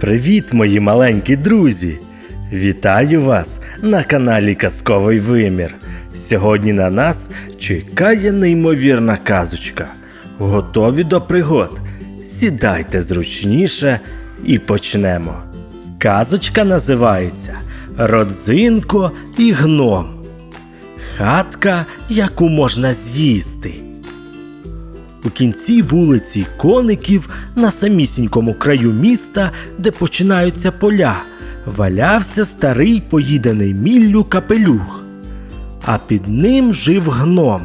Привіт, мої маленькі друзі! Вітаю вас на каналі Казковий Вимір. Сьогодні на нас чекає неймовірна казочка. Готові до пригод? Сідайте зручніше і почнемо. Казочка називається Родзинко і гном. Хатка, яку можна з'їсти. У кінці вулиці коників на самісінькому краю міста, де починаються поля, валявся старий поїдений міллю капелюх, а під ним жив гном.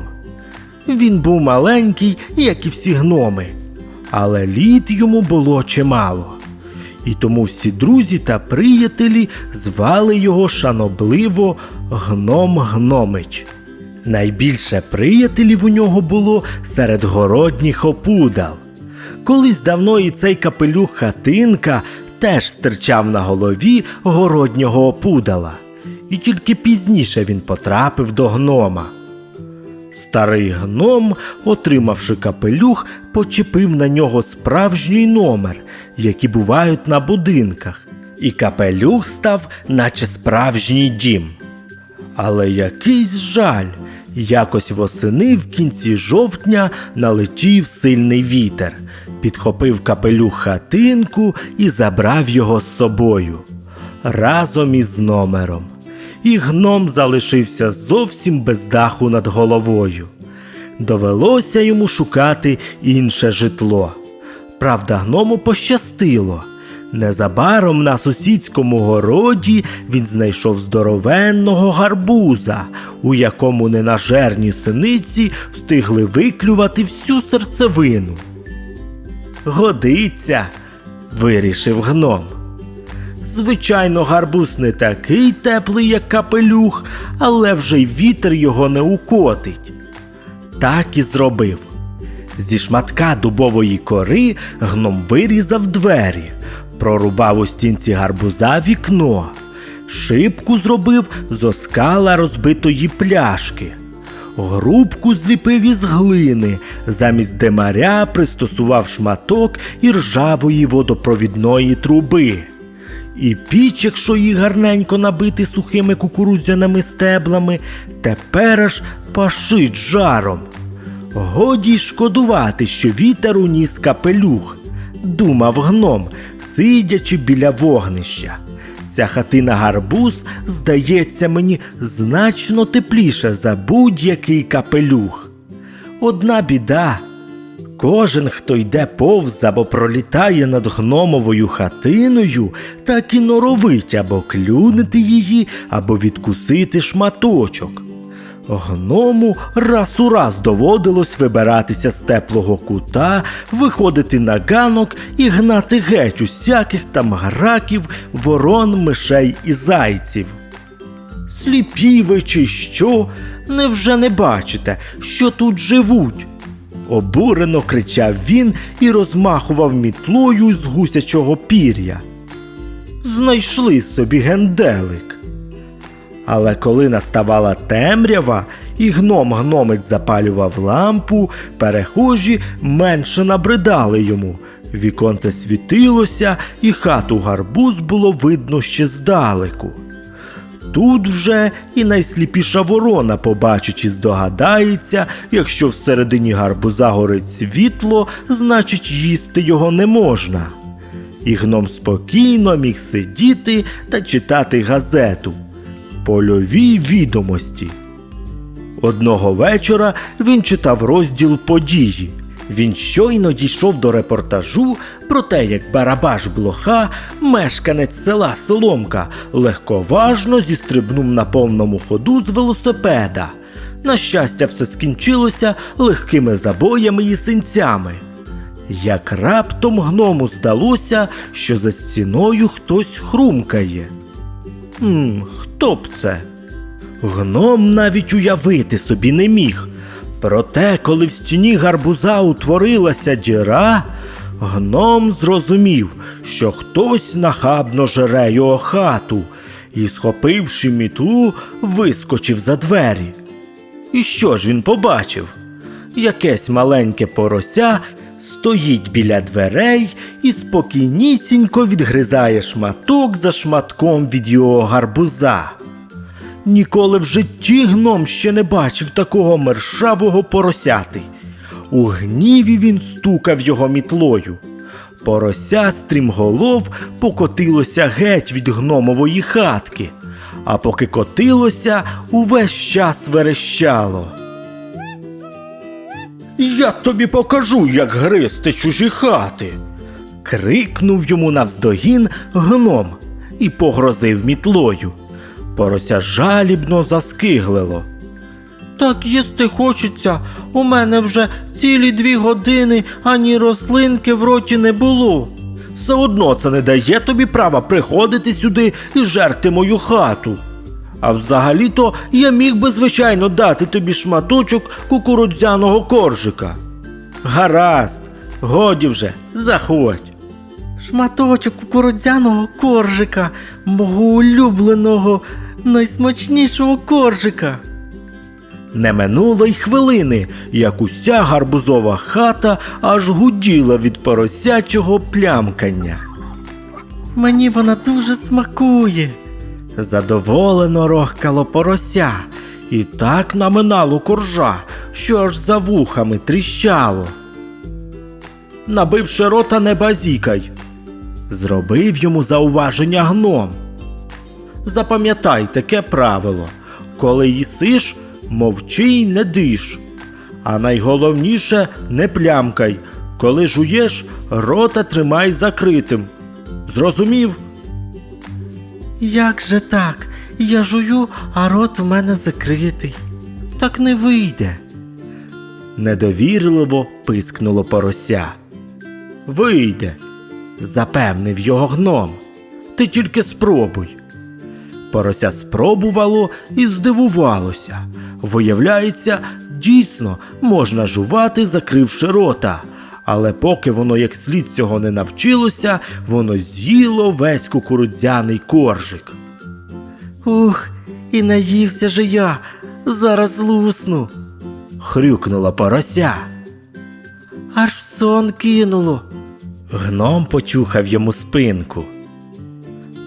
Він був маленький, як і всі гноми, але літ йому було чимало. І тому всі друзі та приятелі звали його шанобливо Гном Гномич. Найбільше приятелів у нього було серед городніх опудал. Колись давно і цей капелюх хатинка теж стирчав на голові городнього опудала, і тільки пізніше він потрапив до гнома. Старий гном, отримавши капелюх, почепив на нього справжній номер, які бувають на будинках, і капелюх став, наче справжній дім. Але якийсь жаль, якось восени в кінці жовтня налетів сильний вітер, підхопив капелюх хатинку і забрав його з собою разом із номером. І гном залишився зовсім без даху над головою. Довелося йому шукати інше житло. Правда, гному пощастило. Незабаром на сусідському городі він знайшов здоровенного гарбуза, у якому ненажерні синиці встигли виклювати всю серцевину. Годиться, вирішив гном. Звичайно, гарбуз не такий теплий, як капелюх, але вже й вітер його не укотить. Так і зробив. Зі шматка дубової кори гном вирізав двері, прорубав у стінці гарбуза вікно, шибку зробив з оскала розбитої пляшки, грубку зліпив із глини, замість демаря пристосував шматок іржавої водопровідної труби. І піч, якщо її гарненько набити сухими кукурудзяними стеблами, тепер аж пашить жаром. Годі й шкодувати, що вітер уніс капелюх, думав гном, сидячи біля вогнища. Ця хатина гарбуз здається мені значно тепліша за будь-який капелюх. Одна біда. Кожен, хто йде повз або пролітає над гномовою хатиною, так і норовить або клюнути її, або відкусити шматочок. Гному раз у раз доводилось вибиратися з теплого кута, виходити на ганок і гнати геть усяких там граків, ворон, мишей і зайців. Сліпі ви чи що? Невже не бачите, що тут живуть? Обурено кричав він і розмахував мітлою з гусячого пір'я. Знайшли собі генделик. Але коли наставала темрява, і гном гномець запалював лампу, перехожі менше набридали йому. Віконце світилося, і хату гарбуз було видно ще здалеку. Тут вже і найсліпіша ворона побачить і здогадається, якщо всередині гарбуза горить світло, значить їсти його не можна. І гном спокійно міг сидіти та читати газету. Польові відомості. Одного вечора він читав розділ події. Він щойно дійшов до репортажу про те, як Барабаш Блоха, мешканець села Соломка, легковажно зістрибнув на повному ходу з велосипеда. На щастя, все скінчилося легкими забоями і синцями. Як раптом гному здалося, що за стіною хтось хрумкає. Хм, хто б це? Гном навіть уявити собі не міг. Проте, коли в стіні гарбуза утворилася діра, гном зрозумів, що хтось нахабно жере його хату і, схопивши мітлу, вискочив за двері. І що ж він побачив? Якесь маленьке порося стоїть біля дверей і спокійнісінько відгризає шматок за шматком від його гарбуза. Ніколи в житті гном ще не бачив такого мершавого поросяти. У гніві він стукав його мітлою. Порося стрімголов покотилося геть від гномової хатки, а поки котилося, увесь час верещало. Я тобі покажу, як гризти чужі хати. крикнув йому навздогін гном і погрозив мітлою. Порося жалібно заскиглило. Так їсти хочеться. У мене вже цілі дві години ані рослинки в роті не було. Все одно це не дає тобі права приходити сюди і жерти мою хату. А взагалі-то я міг би, звичайно, дати тобі шматочок кукурудзяного коржика. Гаразд, годі вже, заходь. Шматочок кукурудзяного коржика, мого улюбленого, найсмачнішого коржика. Не минуло й хвилини, як уся гарбузова хата аж гуділа від поросячого плямкання. Мені вона дуже смакує. Задоволено рохкало порося, і так наминало коржа, що аж за вухами тріщало. Набивши рота, не базікай, зробив йому зауваження гном. Запам'ятай таке правило коли їсиш, мовчи й не диш. А найголовніше не плямкай, коли жуєш, рота тримай закритим. Зрозумів? Як же так? Я жую, а рот у мене закритий. Так не вийде. Недовірливо пискнуло порося. Вийде, запевнив його гном. Ти тільки спробуй. Порося спробувало і здивувалося. Виявляється, дійсно можна жувати, закривши рота. Але поки воно як слід цього не навчилося, воно з'їло весь кукурудзяний коржик. Ух, і наївся же я, зараз лусну. хрюкнула порося. Аж в сон кинуло. Гном почухав йому спинку.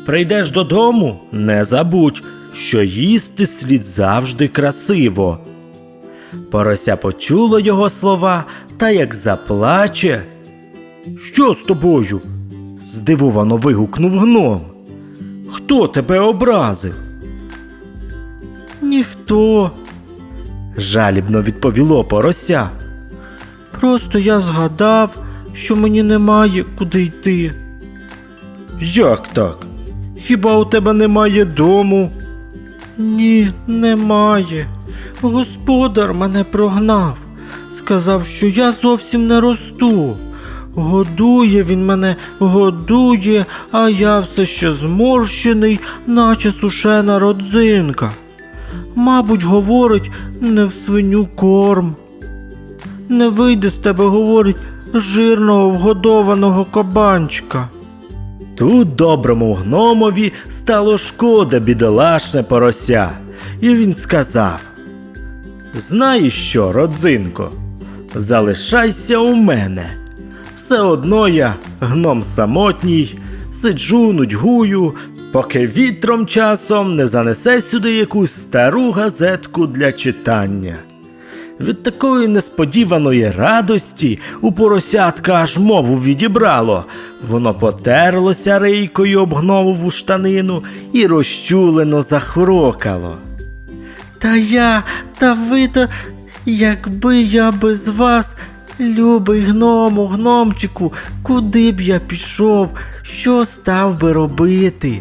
Прийдеш додому, не забудь, що їсти слід завжди красиво. Порося почуло його слова та як заплаче. Що з тобою? здивовано вигукнув гном. Хто тебе образив? Ніхто, жалібно відповіло порося. Просто я згадав, що мені немає куди йти. Як так? Хіба у тебе немає дому? Ні, немає. Господар мене прогнав. Сказав, що я зовсім не росту. Годує він мене, годує, а я все ще зморщений, наче сушена родзинка. Мабуть, говорить, не в свиню корм. Не вийде з тебе, говорить, жирного вгодованого кабанчика. Тут доброму гномові стало шкода бідолашне порося, і він сказав: Знаєш що, родзинко, залишайся у мене. Все одно я, гном самотній, сиджу, нудьгую, поки вітром часом не занесе сюди якусь стару газетку для читання. Від такої несподіваної радості у поросятка аж мову відібрало. Воно потерлося рейкою об гнову штанину і розчулено захрокало. Та я, та ви то, якби я без вас, любий гному, гномчику, куди б я пішов, що став би робити?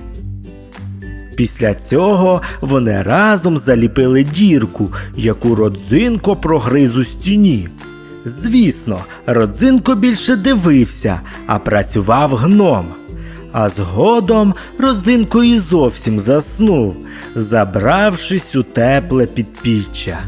Після цього вони разом заліпили дірку, яку родзинко прогриз у стіні. Звісно, родзинко більше дивився, а працював гном. А згодом родзинко і зовсім заснув, забравшись у тепле підпіччя.